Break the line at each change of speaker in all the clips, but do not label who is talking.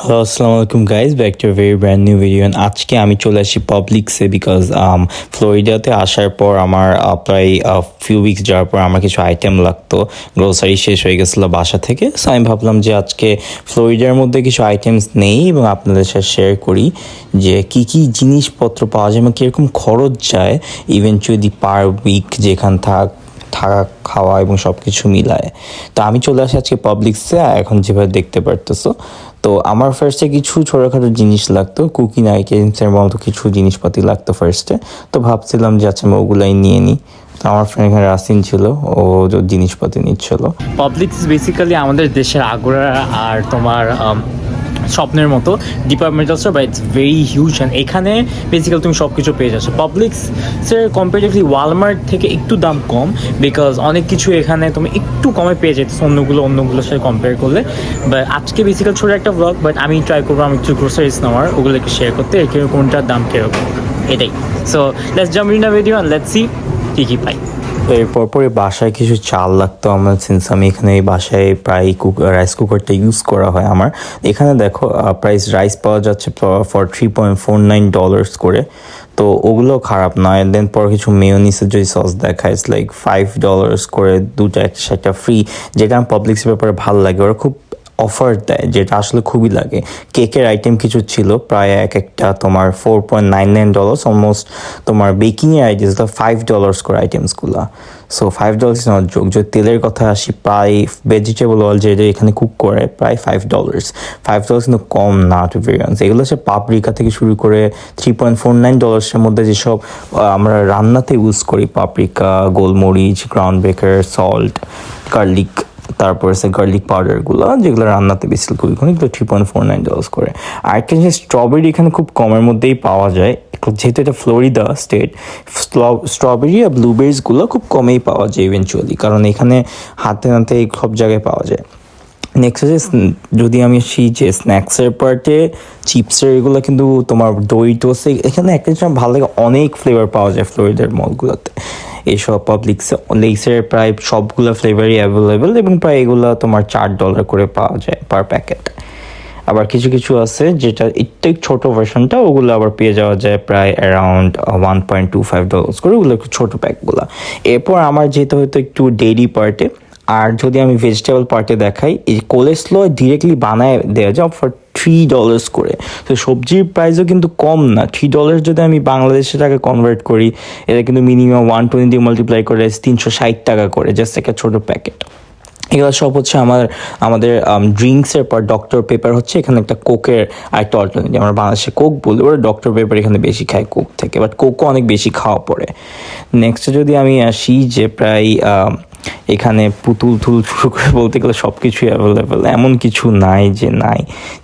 Hello আসসালামু আলাইকুম guys back to very brand new video and আজকে আমি চলে আসি পাবলিক্সে বিকজ ফ্লোরিডাতে আসার পর আমার প্রায় ফিউ উইকস যাওয়ার পর আমার কিছু আইটেম লাগতো। গ্রোসারি শেষ হয়ে গেছিল বাসা থেকে। সো আমি ভাবলাম যে আজকে ফ্লোরিডার মধ্যে কিছু আইটেমস নেই এবং আপনাদের সাথে শেয়ার করি যে কি কি জিনিসপত্র পাওয়া যায় এবং কীরকম খরচ যায় ইভেনচুয়ালি পার উইক যেখান থাক, থাকা, খাওয়া এবং সব কিছু মিলায়। তো আমি চলে আসি আজকে পাবলিক্সে এখন যেভাবে দেখতে পারতেছো তো আমার ফার্স্টে কিছু ছোটোখাটো জিনিস লাগতো, কুকিং আইটেমসের মতো কিছু জিনিসপাতি লাগতো ফার্স্টে তো ভাবছিলাম যে আচ্ছা আমি ওগুলাই নিয়ে নিই। আমার ফ্রেন্ড এখানে রাসিন ছিল, ও জিনিসপাতি নিচ্ছিল।
পাবলিক বেসিক্যালি আমাদের দেশের আগ্রা আর তোমার স্বপ্নের মতো departmental store but it's very huge and এখানে বেসিক্যালি তুমি সব কিছু পেয়ে যাচ্ছ। পাবলিক্সের কম্পারেটিভলি ওয়ালমার্ট থেকে একটু দাম কম বিকজ অনেক কিছু এখানে তুমি একটু কমে পেয়ে যেতে অন্যগুলো, অন্যগুলোর সাথে কম্পেয়ার করলে। বাট আজকে বেসিক্যাল ছোটো একটা ব্লগ বাট আমি ট্রাই করব আমি একটু গ্রোসারিজ নেওয়ার একটু শেয়ার করতে। কোনটার দাম কীরকম? এটাই। So let's jump in video and let's see কী কী পাই।
এরপর পরে বাসায় কিছু চাল লাগতো আমার সিন্স আমি এখানে এই বাসায় প্রায় কুক রাইস কুকারটা ইউজ করা হয় আমার। এখানে দেখো প্রাইস রাইস পাওয়া যাচ্ছে for three point four nine dollars করে। তো ওগুলো খারাপ নয় দেন পর কিছু মেয়নিসের যদি সস দেখায় লাইক ফাইভ ডলার্স করে দুটা একটা ফ্রি যেটা আমার পাবলিক্সের ব্যাপারে ভালো লাগে। ওরা খুব অফার দেয়, যেটা আসলে খুবই লাগে। কেকের আইটেম কিছু ছিল, প্রায় এক একটা তোমার four point nine nine dollars almost তোমার বেকিংয়ের আইটেমস তো ফাইভ ডলার্স করে আইটেমসগুলো সো ফাইভ ডলার্স নট যোগ যদি তেলের কথা আসি, প্রায় ভেজিটেবল অয়েল যেটা এখানে কুক করে, প্রায় ফাইভ ডলার্স ফাইভ ডলার্স কিন্তু কম না টু ভেরিয়েন্স এগুলো হচ্ছে পাপরিকা থেকে শুরু করে থ্রি পয়েন্ট ফোর নাইন ডলার্সের মধ্যে যেসব আমরা রান্নাতে ইউজ করি পাপরিকা গোলমরিচ গ্রাউন্ড বেকার সল্ট গার্লিক তারপর হচ্ছে গার্লিক পাউডারগুলো যেগুলো রান্নাতে বেশি খুবই এগুলো three point four nine dollars করে। আরেকটা জিনিস স্ট্রবেরি এখানে খুব কমের মধ্যেই পাওয়া যায়। যেহেতু এটা ফ্লোরিডা স্টেট স্ট্রবেরি আর ব্লুবেরিজগুলো খুব কমেই পাওয়া যায় ইভেনচুয়ালি কারণ এখানে হাতে নাতে সব জায়গায় পাওয়া যায়। নেক্সট হচ্ছে যদি আমি আসি যে স্ন্যাক্সের পার্টে চিপসের এগুলো কিন্তু তোমার দই টোস এখানে একটা ভালো লাগে, অনেক ফ্লেভার পাওয়া যায় ফ্লোরিডার মলগুলোতে এইসব পাবলিক্স লেক্সের প্রায় সবগুলো ফ্লেভারই অ্যাভেলেবেল এবং প্রায় এগুলো তোমার চার ডলার করে পাওয়া যায় পার প্যাকেট আবার কিছু কিছু আছে যেটা একটু ছোট ভার্সনটা ওগুলো আবার পেয়ে যাওয়া যায় প্রায় around one point two five dollars করে। ওগুলো একটু ছোটো প্যাকগুলো এরপর আমার যেতে হয়তো একটু ডেইরি পার্টে আর যদি আমি ভেজিটেবল পার্টে দেখাই, এই কোলেস্লো ডিরেক্টলি বানায় দেওয়া যায় ফর থ্রি ডলার্স করে। তো সবজির প্রাইসও কিন্তু কম না। থ্রি ডলার্স যদি আমি বাংলাদেশের টাকা কনভার্ট করি, এটা কিন্তু মিনিমাম ওয়ান টোয়েন্টি মাল্টিপ্লাই করে তিনশো ষাট টাকা করে জাস্ট একটা ছোটো প্যাকেট এগুলো সব হচ্ছে আমার, আমাদের ড্রিঙ্কসের পর ডক্টর পেপার হচ্ছে, এখানে একটা কোকের একটা অল্টারনেটিভ আমরা বাংলাদেশে কোক বলি, ওরা ডক্টর পেপার এখানে বেশি খায় কোক থেকে বাট কোকও অনেক বেশি খাওয়া পড়ে। নেক্সটে যদি আমি আসি যে প্রায় এখানে পুতুল তুল শুরু করে বলতে গেলে সব কিছুই অ্যাভেলেবেল এমন কিছু নাই যে নাই।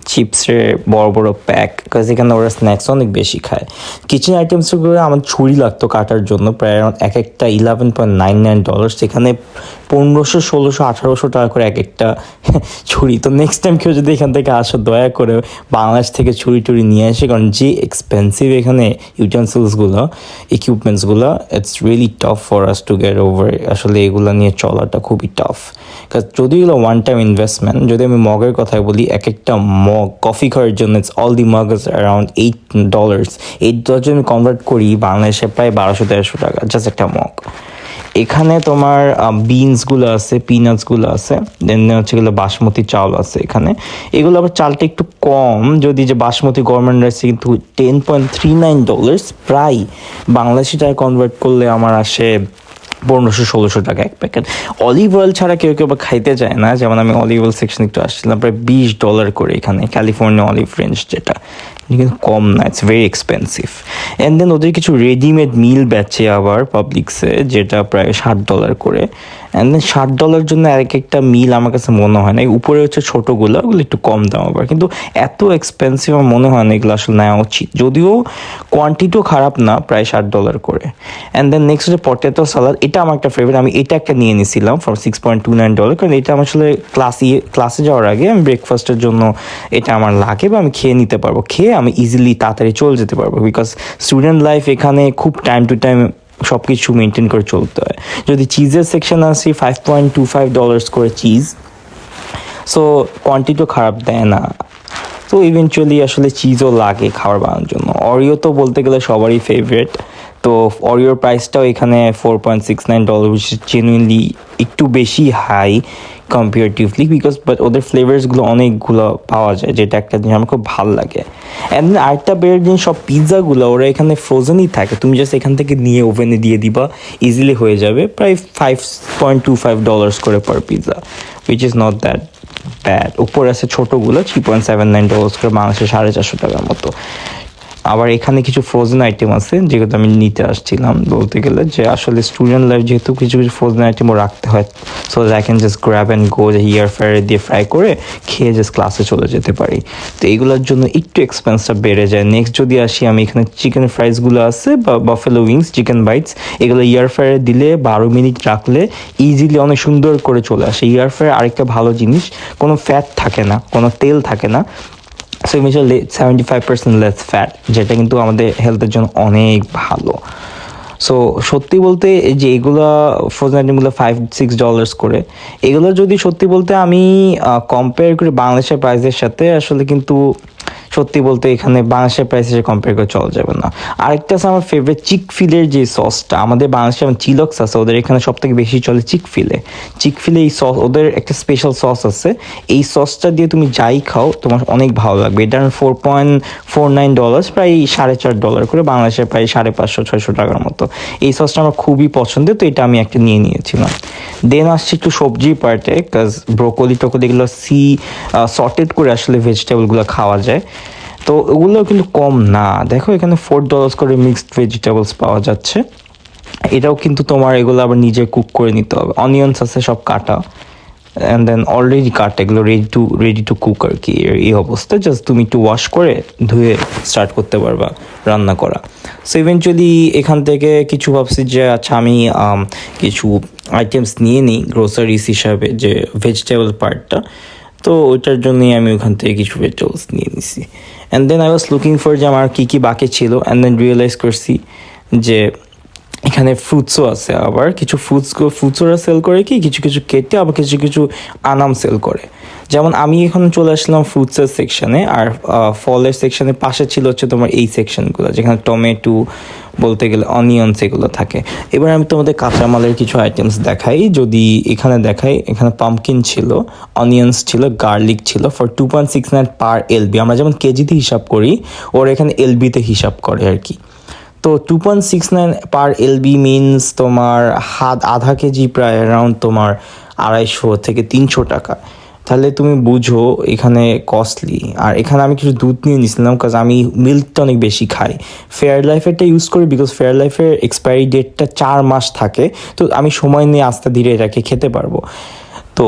চিপসের বড় বড় প্যাক কাজ এখানে ওরা স্ন্যাক্স অনেক বেশি খায়। কিচেন আইটেমসগুলো আমার ছুরি লাগতো কাটার জন্য, প্রায় এক একটা eleven point nine nine dollar সেখানে পনেরোশো, ষোলোশো, আঠারোশো টাকা করে এক একটা ছুরি। তো নেক্সট টাইম কেউ যদি এখান থেকে আসো, দয়া করে বাংলাদেশ থেকে ছুরি টুরি নিয়ে আসে, কারণ যে এক্সপেন্সিভ এখানে ইউটেন্সিলসগুলো ইকুইপমেন্টসগুলো it's really tough for us to get over আসলে এগুলো নিয়ে চলাটা খুবই টাফ কারণ যদি এগুলো ওয়ান টাইম ইনভেস্টমেন্ট যদি আমি মগের কথাই বলি, এক একটা মগ কফি খাওয়ার জন্য it's all the mug is around eight dollars eight dollar যদি আমি কনভার্ট করি, বাংলাদেশে প্রায় বারোশো, তেরোশো টাকা জাস্ট একটা মগ। এখানে তোমার বিনসগুলো আছে পিনাটসগুলো আছে দেন হচ্ছে গেলো বাসমতি চাউল আছে এখানে। এগুলো আবার চালটা একটু কম, যদি যে বাসমতি গভর্নমেন্ট রাইস কিন্তু ten point three nine dollars প্রায় বাংলাদেশি টাকা কনভার্ট করলে আমার আসে পনেরোশো ষোলোশো টাকা এক প্যাকেট অলিভ অয়েল ছাড়া কেউ কেউ খাইতে চায় না, যেমন আমি অলিভ অয়েল সেকশন একটু আসছিলাম, প্রায় বিশ ডলার করে এখানে ক্যালিফোর্নিয়া অলিভ রেঞ্জ যেটা। কিন্তু কম না it's very expensive and then ওদের কিছু রেডিমেড মিল বেচে আবার পাবলিক্সে যেটা প্রায় ষাট ডলার করে। অ্যান্ড দেন ষাট ডলার জন্য এক একটা মিল আমার কাছে মনে হয় না। উপরে হচ্ছে ছোটোগুলো, ওগুলো একটু কম দাম আবার। কিন্তু এত এক্সপেন্সিভ আমার মনে হয় না এগুলো আসলে নেওয়া উচিত। যদিও কোয়ান্টিটিও খারাপ না, প্রায় ষাট ডলার করে। অ্যান্ড দেন নেক্সট হচ্ছে পটেটো সালাদ এটা আমার একটা ফেভারিট আমি এটা একটা নিয়ে নিয়েছিলাম for six point two nine dollar কারণ এটা আমার আসলে ক্লাসে ক্লাসে যাওয়ার আগে আমি ব্রেকফাস্টের জন্য এটা আমার লাগে বা আমি খেয়ে নিতে পারব। খেয়ে আমি ইজিলি তাড়াতাড়ি চলে যেতে পারব। বিকজ স্টুডেন্ট লাইফ এখানে খুব টাইম টু টাইম সব কিছু মেনটেন করে চলতে হয়। যদি চিজের সেকশন আসি five point two five dollars করে চিজ সো কোয়ান্টিটিও খারাপ দেয় না। তো ইভেনচুয়ালি আসলে চিজও লাগে খাবার বানানোর জন্য। অরিও তো বলতে গেলে সবারই ফেভারিট তো অরিওর প্রাইসটাও এখানে four point six nine dollar which genuinely একটু বেশি হাই কম্পারেটিভলি বিকজ বাট ওদের ফ্লেভার্সগুলো অনেকগুলো পাওয়া যায়, যেটা একটা জিনিস আমার খুব ভালো লাগে। অ্যান্ড আরেকটা বের জিনিস, সব পিৎজাগুলো ওরা এখানে ফ্রোজেনই থাকে। তুমি জাস্ট এখান থেকে নিয়ে ওভেনে দিয়ে দিবা ইজিলি হয়ে যাবে, প্রায় five point two five dollars করে per pizza which is not that bad উপরে আছে ছোটোগুলো three point seven nine dollars করে, বাংলাদেশে সাড়ে চারশো টাকার মতো। আবার এখানে কিছু ফ্রোজেন আইটেম আছে, যেগুলো আমি নিতে আসছিলাম। বলতে গেলে যে আসলে স্টুডেন্ট লাইফ যেহেতু কিছু কিছু ফ্রোজেন আইটেমও রাখতে হয় so that I can just grab and go যে ইয়ার ফ্রায়ারে দিয়ে ফ্রাই করে খেয়ে জাস্ট ক্লাসে চলে যেতে পারি। তো এইগুলোর জন্য একটু এক্সপেন্সটা বেড়ে যায়। নেক্সট যদি আসি, আমি এখানে চিকেন ফ্রাইসগুলো আছে বা বাফেলো উইংস চিকেন বাইটস এগুলো ইয়ার ফ্রায়ারে দিলে বারো মিনিট রাখলে ইজিলি অনেক সুন্দর করে চলে আসে। ইয়ার ফ্রায়ার আরেকটা ভালো জিনিস, কোনো ফ্যাট থাকে না, কোনো তেল থাকে না। So meter seventy five percent less fat যেটা কিন্তু আমাদের হেলথের জন্য অনেক ভালো। সো সত্যি বলতে যে এগুলো ফ্রোজেন আইটেমগুলো ফাইভ সিক্স ডলার্স করে, এগুলো যদি সত্যি বলতে আমি কম্পেয়ার করি বাংলাদেশের প্রাইসের সাথে, আসলে কিন্তু সত্যি বলতে এখানে বাংলাদেশের প্রাইসে কম্পেয়ার করে চলা যাবে না। আরেকটা আছে আমার ফেভারিট চিক ফিলের যে সসটা আমাদের বাংলাদেশে যেমন চিলক্স আছে, ওদের এখানে সব থেকে বেশি চলে চিক ফিলে চিক ফিলে এই সস ওদের একটা স্পেশাল সস আছে। এই সসটা দিয়ে তুমি যাই খাও, তোমার অনেক ভালো লাগবে। এটা four point four nine dollars প্রায় সাড়ে চার ডলার করে বাংলাদেশের প্রায় সাড়ে পাঁচশো, ছয়শো টাকার মতো। এই সসটা আমার খুবই পছন্দের, তো এটা আমি একটা নিয়ে নিয়েছিলাম। দেন আসছে একটু সবজি পার্টে কাজ ব্রোকলি টোকলি এগুলো সি সর্টেড করে আসলে ভেজিটেবলগুলো খাওয়া যায়। তো ওগুলো কিন্তু কম না। দেখো, এখানে ফোর ডলার্স করে মিক্সড ভেজিটেবলস পাওয়া যাচ্ছে। এটাও কিন্তু তোমার এগুলো আবার নিজে কুক করে নিতে হবে। অনিয়ন্স আছে, সব কাটা। অ্যান্ড দেন অলরেডি কাট, এগুলো ready to ready to cook আর কি। এই অবস্থা জাস্ট তুমি একটু ওয়াশ করে ধুয়ে স্টার্ট করতে পারবা রান্না করা। সো ইভেনচুয়ালি এখান থেকে কিছু ভাবছি যে আচ্ছা আমি কিছু আইটেমস নিয়ে নিই গ্রোসারিস হিসাবে যে ভেজিটেবল পার্টটা তো ওইটার জন্যই আমি ওখান থেকে কিছু ভেজিটেবলস নিয়ে নিছি। And then I was looking for যে আমার কী কী বাকি ছিল অ্যান্ড দেন রিয়েলাইজ করছি যে এখানে ফ্রুটসও আছে, আবার কিছু ফ্রুটস ফ্রুটসরা সেল করে কি, কিছু কিছু কেটে আবার কিছু কিছু আনাম সেল করে। যেমন আমি এখন চলে আসলাম ফ্রুটসের সেকশানে আর ফলের সেকশানে পাশে ছিল হচ্ছে তোমার এই সেকশানগুলো যেখানে টমেটো বলতে গেলে অনিয়নস এগুলো থাকে। এবার আমি তোমাদের কাঁচামালের কিছু আইটেমস দেখাই। যদি এখানে দেখাই, এখানে পাম্পকিন ছিল অনিয়ন্স ছিল গার্লিক ছিল for two point six nine per LB আমরা যেমন কেজিতে হিসাব করি, ওরা এখানে এলবিতে হিসাব করে আর কি। তো two point six nine per LB means তোমার হাত আধা কেজি প্রায় অ্যারাউন্ড তোমার আড়াইশো থেকে তিনশো টাকা। তাহলে তুমি বুঝো এখানে কস্টলি আর এখানে আমি কিছু দুধ নিয়ে নিয়েছিলাম কাজ আমি মিল্কটা অনেক বেশি খাই। ফেয়ার লাইফেরটা ইউজ করি বিকজ ফেয়ার লাইফের এক্সপায়ারি ডেটটা চার মাস থাকে। তো আমি সময় নিয়ে আস্তে ধীরে এটাকে খেতে পারব। তো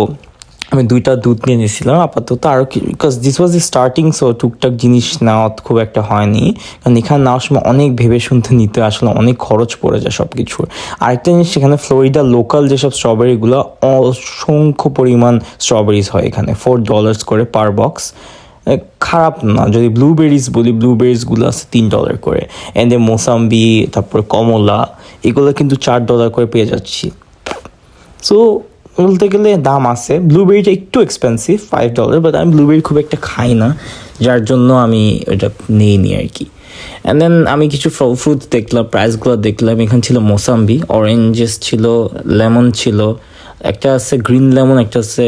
আমি দুইটা দুধ নিয়ে নিয়েছিলাম, আপাতত আরও because this was starting so টুকটাক জিনিস নেওয়া খুব একটা হয়নি। কারণ এখানে নেওয়ার সময় অনেক ভেবে শুনতে নিতে আসলে অনেক খরচ পড়ে যায় সব কিছুর আরেকটা জিনিস, সেখানে ফ্লোরিডা লোকাল যেসব স্ট্রবেরিগুলো অসংখ্য পরিমাণ স্ট্রবেরিজ হয় এখানে ফোর ডলার্স করে পার বক্স খারাপ না, যদি ব্লুবেরিজ বলি ব্লুবেরিজগুলো আছে তিন ডলার করে। এন্ড মোসাম্বি তারপর কমলা এগুলো কিন্তু চার ডলার করে পেয়ে যাচ্ছি। সো বলতে গেলে দাম আছে। ব্লুবেরিটা একটু এক্সপেন্সিভ ফাইভ ডলার বাট আমি ব্লুবেরি খুব একটা খাই না, যার জন্য আমি ওটা এটা নিইনি আর কি। অ্যান্ড দেন আমি কিছু ফল ফ্রুট দেখলাম প্রাইসগুলো দেখলাম, এখানে ছিল মোসাম্বি অরেঞ্জেস ছিল লেমন ছিল, একটা আছে গ্রিন লেমন একটা আছে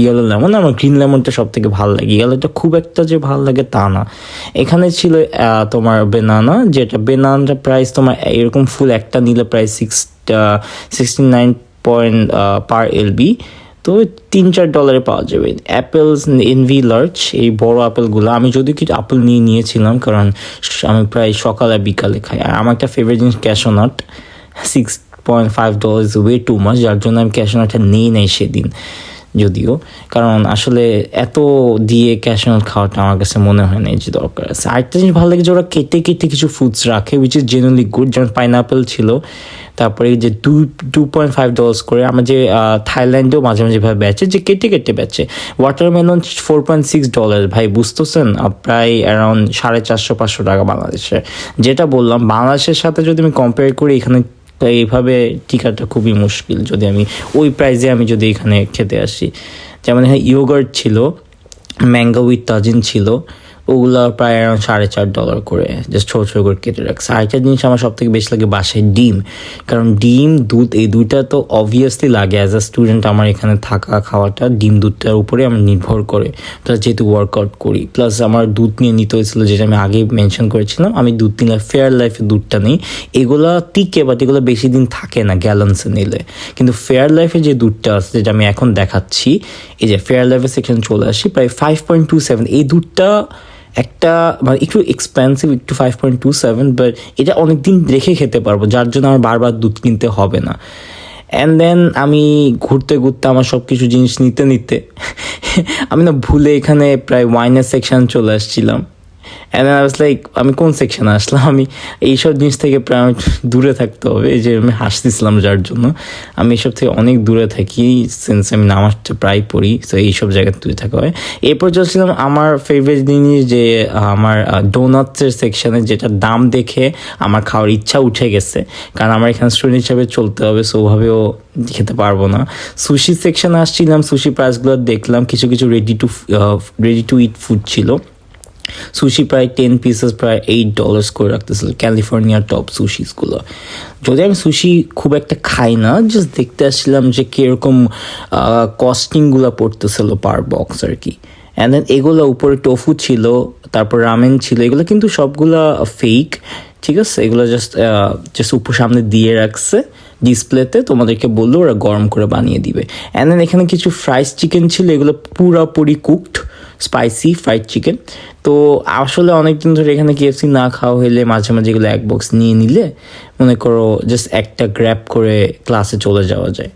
ইয়েলো লেমন আমার গ্রিন লেমনটা সব থেকে ভালো লাগে। ইয়েলোটা খুব একটা যে ভালো লাগে তা না। এখানে ছিল তোমার বেনানা যেটা বেনানাটা প্রাইস তোমার এরকম ফুল একটা নিলে প্রায় six sixty nine point per LB তো তিন চার ডলারে পাওয়া যাবে। অ্যাপেলস এনভি লার্চ এই বড় অ্যাপেলগুলো আমি যদি কিছু আপেল নিয়ে নিয়েছিলাম, কারণ আমি প্রায় সকালে বিকালে খাই। আর আমার একটা ফেভারিট জিনিস cashew nut six point five dollar is way too much যার জন্য আমি ক্যাশোনাটটা নিয়ে নাই সেদিন। যদিও, কারণ আসলে এত দিয়ে ক্যাশনাল খাওয়াটা আমার কাছে মনে হয় না যে দরকার আছে। আরেকটা জিনিস ভালো লাগে যে ওরা কেটে কেটে কিছু ফুডস রাখে উইচ ইজ জেনুয়ালি গুড যেমন পাইনাপেল ছিল, তারপরে যে two two point five dollars করে আমার যে থাইল্যান্ডেও মাঝে মাঝে ভাবে বেচে, যে কেটে কেটে বেচে। Watermelon four point six dollar ভাই, বুঝতেছেন? প্রায় অ্যারাউন্ড সাড়ে চারশো, পাঁচশো টাকা বাংলাদেশে যেটা বললাম, বাংলাদেশের সাথে যদি আমি কম্পেয়ার করি, এখানে তো এইভাবে টিকাটা খুবই মুশকিল যদি আমি, ওই প্রাইজে আমি যদি এখানে খেতে আসি। যেমন এখানে ইয়োগার্ট ছিল ম্যাঙ্গো উইথ তাজিন ছিল ওগুলো প্রায় around সাড়ে চার ডলার করে জাস্ট ছোটো ছোটো করে কেটে রাখছে। আরেকটা জিনিস আমার সব থেকে বেশি লাগে বাসায়, ডিম। কারণ ডিম, দুধ, এই দুইটা তো অবভিয়াসলি লাগে। অ্যাজ আ স্টুডেন্ট আমার এখানে থাকা, খাওয়াটা ডিম দুধটার উপরে আমি নির্ভর করে। প্লাস যেহেতু ওয়ার্কআউট করি প্লাস আমার দুধ নিয়ে নিতে হয়েছিল, যেটা আমি আগে মেনশন করেছিলাম, আমি দুধ নিলে ফেয়ার লাইফে দুধটা নেই। এগুলা টিকে বাট এগুলো বেশি দিন থাকে না গ্যালান্সে নিলে। কিন্তু ফেয়ার লাইফে যে দুধটা আছে, যেটা আমি এখন দেখাচ্ছি, এই যে ফেয়ার লাইফে সেকশন চলে আসি, প্রায় ফাইভ পয়েন্ট টু সেভেন এই দুধটা একটা মানে একটু এক্সপেন্সিভ একটু five point two seven but এটা অনেক দিন রেখে খেতে পারব, যার জন্য আমার বারবার দুধ কিনতে হবে না। অ্যান্ড দেন আমি ঘুরতে ঘুরতে আমার সব কিছু জিনিস নিতে নিতে, আমি না ভুলে এখানে প্রায় ওয়াইনের সেকশান চলে আসছিলাম। অ্যান্ড আই ওয়াজ লাইক আমি কোন সেকশনে আসলাম? আমি এইসব জিনিস থেকে প্রায় দূরে থাকতে হবে। যে আমি হাসতেছিলাম যার জন্য। আমি এইসব থেকে অনেক দূরে থাকি সিন্স আমি নামাজটা প্রায় পড়ি তো এইসব জায়গায় দূরে থাকা হয়। এরপর চলছিলাম আমার ফেভারিট জিনিস যে, আমার ডোনাটসের সেকশানে যেটা দাম দেখে আমার খাওয়ার ইচ্ছা উঠে গেছে। কারণ আমার এখানে স্টুডেন্ট হিসাবে চলতে হবে সো ওভাবেও খেতে পারব না। সুশি সেকশানে আসছিলাম সুশি প্রাইসগুলো দেখলাম। কিছু কিছু ready to ready to eat food ছিল। সুশি প্রায় টেন পিসেস প্রায় এইট ডলার্স করে রাখতেছিল। ক্যালিফোর্নিয়ার টপ সুশিসগুলো যদি আমি সুশি খুব একটা খাই না জাস্ট দেখতে আসছিলাম যে কীরকম কস্টিংগুলো পড়তেছিল পার বক্স আর কি অ্যান্ড দেন এগুলো উপরে টোফু ছিল, তারপর রামেন ছিল, এগুলো কিন্তু সবগুলা ফেক ঠিক আছে? এগুলো জাস্ট জাস্ট উপর সামনে দিয়ে রাখছে ডিসপ্লেতে তোমাদেরকে বলল, ওরা গরম করে বানিয়ে দিবে। অ্যান্ড দেন এখানে কিছু ফ্রাইস চিকেন ছিল, এগুলো পুরাপুরি কুকড স্পাইসি ফ্রাইড চিকেন তো আসলে অনেক দিন ধরে এখানে কেএফসি না খাওয়া হলে মাঝে মাঝে এগুলো এক বক্স নিয়ে নিলে মনে করো জাস্ট একটা গ্র্যাপ করে ক্লাসে চলে যাওয়া যায়।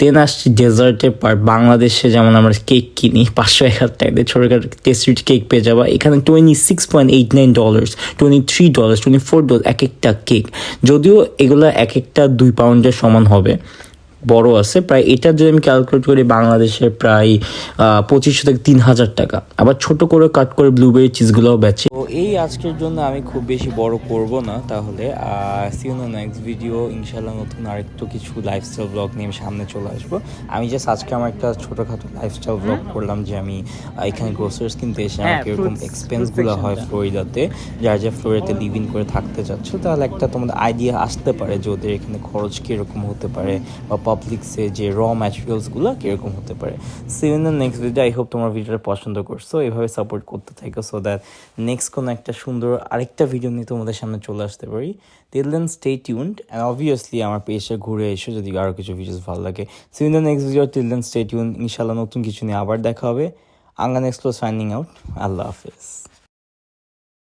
দেন আসছি ডেজার্টের পার্ট বাংলাদেশে যেমন আমরা কেক কিনি, পাঁচশো এক হাজার টাকা দিয়ে ছোটোখাটো টেস্টি কেক পেয়ে যাবা। এখানে twenty six point eight nine dollars twenty three dollars twenty four dollar এক একটা কেক যদিও এগুলো এক একটা দুই পাউন্ডের সমান হবে। বড় আছে। প্রায় এটা যদি আমি ক্যালকুলেট করি বাংলাদেশে প্রায় পঁচিশশো থেকে তিন হাজার টাকা। আবার ছোট করে কাট করে ব্লুবেরি চিজগুলোও বেচে। তো এই আজকের জন্য আমি খুব বেশি বড় করব না তাহলে। নেক্সট ভিডিও ইনশাল্লাহ নতুন আরেকটু কিছু লাইফস্টাইল ব্লগ নিয়ে সামনে চলে আসব। আমি জাস্ট আজকে আমার একটা ছোটোখাটো লাইফস্টাইল ব্লগ করলাম যে আমি এখানে গ্রোসারিস কিনতে এসে আমার কীরকম এক্সপেন্সগুলো হয়। ফ্লোরিডাতে যার যা ফ্লোরিডাতে লিভ ইন করে থাকতে যাচ্ছ তাহলে একটা তোমাদের আইডিয়া আসতে পারে যে ওদের এখানে খরচ কীরকম হতে পারে বা পাবলিক্সে যে র ম্যাটেরিয়ালসগুলো কীরকম হতে পারে। See you in the next video I hope তোমার ভিডিওটা পছন্দ করছ। এভাবে সাপোর্ট করতে থাকো সো দ্যাট নেক্সট কোনো একটা সুন্দর আরেকটা ভিডিও নিয়ে তোমাদের সামনে চলে আসতে পারি। Till then stay tuned and obviously আমার পেজে ঘুরে এসো যদি আরও কিছু ভিডিওস ভালো লাগে। See you in the next video till then stay tune ইনশাল্লাহ নতুন কিছু নিয়ে আবার দেখা হবে। আঙ্গান এক্সপ্লো সাইনিং আউট আল্লাহ হাফেজ।